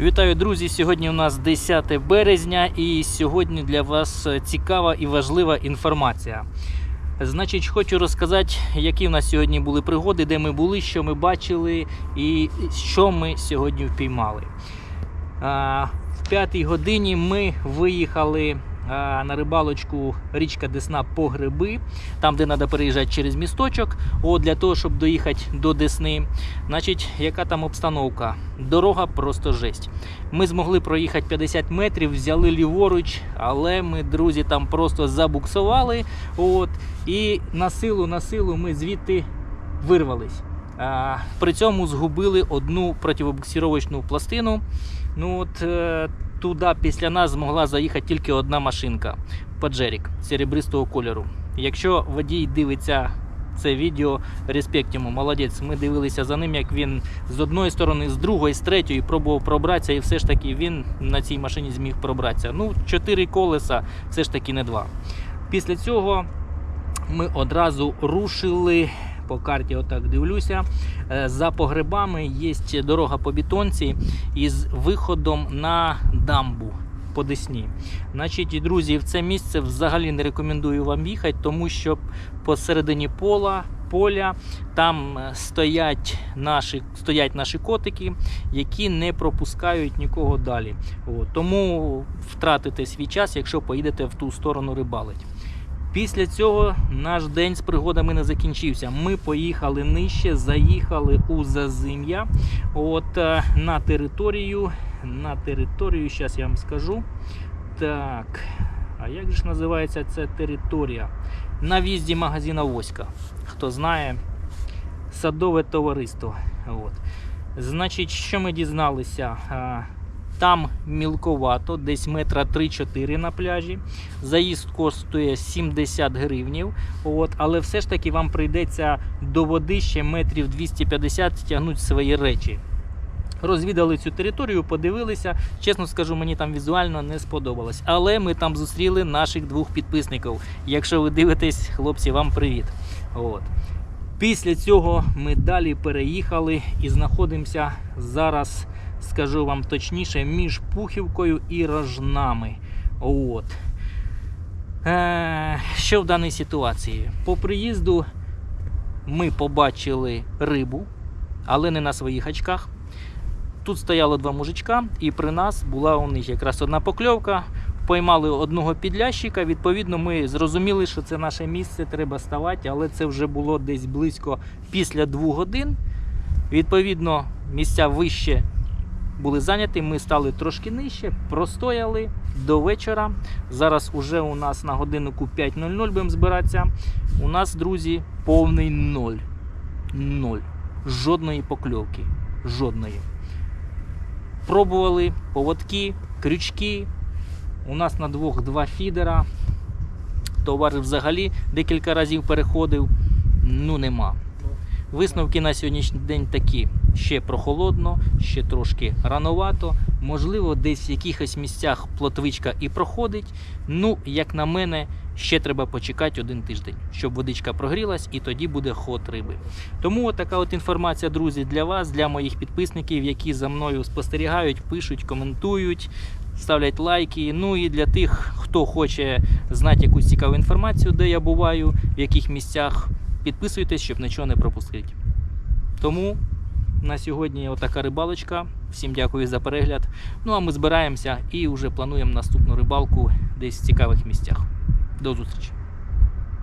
Вітаю, друзі! Сьогодні у нас 10 березня, і сьогодні для вас цікава і важлива інформація. Значить, хочу розказати, які в нас сьогодні були пригоди, де ми були, що ми бачили і що ми сьогодні впіймали. В п'ятій годині ми виїхали на рибалочку річка Десна по гриби, там, де треба переїжджати через місточок, от, для того, щоб доїхати до Десни. Значить, яка там обстановка? Дорога просто жесть. Ми змогли проїхати 50 метрів, взяли ліворуч, але ми, друзі, там просто забуксували. От, і на силу, на силу ми звідти вирвались. При цьому згубили одну противобуксировочну пластину. Ну от е, туди після нас змогла заїхати тільки одна машинка Паджерік серебристого кольору. Якщо водій дивиться це відео, респект йому, молодець. Ми дивилися за ним, як він з одної сторони, з другої, з третьої пробував пробратися, і все ж таки він на цій машині зміг пробратися. Ну, чотири колеса, все ж таки не два. Після цього ми одразу рушили. По карті, отак дивлюся. Е, За погребами є дорога по бетонці із виходом на дамбу по Десні. Значить, друзі, в це місце взагалі не рекомендую вам їхати, тому що посередині пола, поля там е, стоять наші, стоять наші котики, які не пропускають нікого далі. От. Тому втратите свій час, якщо поїдете в ту сторону рибалить. Після цього наш день з пригодами не закінчився. Ми поїхали нижче, заїхали у Зазим'я. От е, на територію. На територію, зараз я вам скажу. Так, а як же ж називається ця територія? На в'їзді магазина Воська. Хто знає, садове товариство. От. Значить, що ми дізналися? Там мілковато, десь метра 3-4 на пляжі. Заїзд коштує 70 гривнів. От, але все ж таки вам прийдеться до води ще метрів 250 тягнути свої речі. Розвідали цю територію, подивилися. Чесно скажу, мені там візуально не сподобалось. Але ми там зустріли наших двох підписників. Якщо ви дивитесь, хлопці, вам привіт. От. Після цього ми далі переїхали і знаходимося зараз, скажу вам точніше, між Пухівкою і Рожнами. От. Е, що в даній ситуації? По приїзду ми побачили рибу, але не на своїх очках. Тут стояло два мужичка, і при нас була у них якраз одна покльовка. Поймали одного підлящика. Відповідно, ми зрозуміли, що це наше місце, треба ставати, але це вже було десь близько після двох годин. Відповідно, місця вище були зайняті. Ми стали трошки нижче, простояли до вечора. Зараз уже у нас на годиннику 5.00 будемо збиратися. У нас, друзі, повний ноль. Ноль. Жодної покльовки. Жодної. Пробували поводки, крючки. У нас на двох два фідера. Товар взагалі декілька разів переходив. Ну нема. Висновки на сьогоднішній день такі: ще прохолодно, ще трошки рановато. Можливо, десь в якихось місцях плотвичка і проходить. Ну, як на мене, ще треба почекати один тиждень, щоб водичка прогрілась, і тоді буде ход риби. Тому така от інформація, друзі, для вас, для моїх підписників, які за мною спостерігають, пишуть, коментують, ставлять лайки. Ну і для тих, хто хоче знати якусь цікаву інформацію, де я буваю, в яких місцях. Підписуйтесь, щоб нічого не пропустити. Тому на сьогодні отака рибалочка. Всім дякую за перегляд. Ну а ми збираємося і вже плануємо наступну рибалку десь в цікавих місцях. До зустрічі!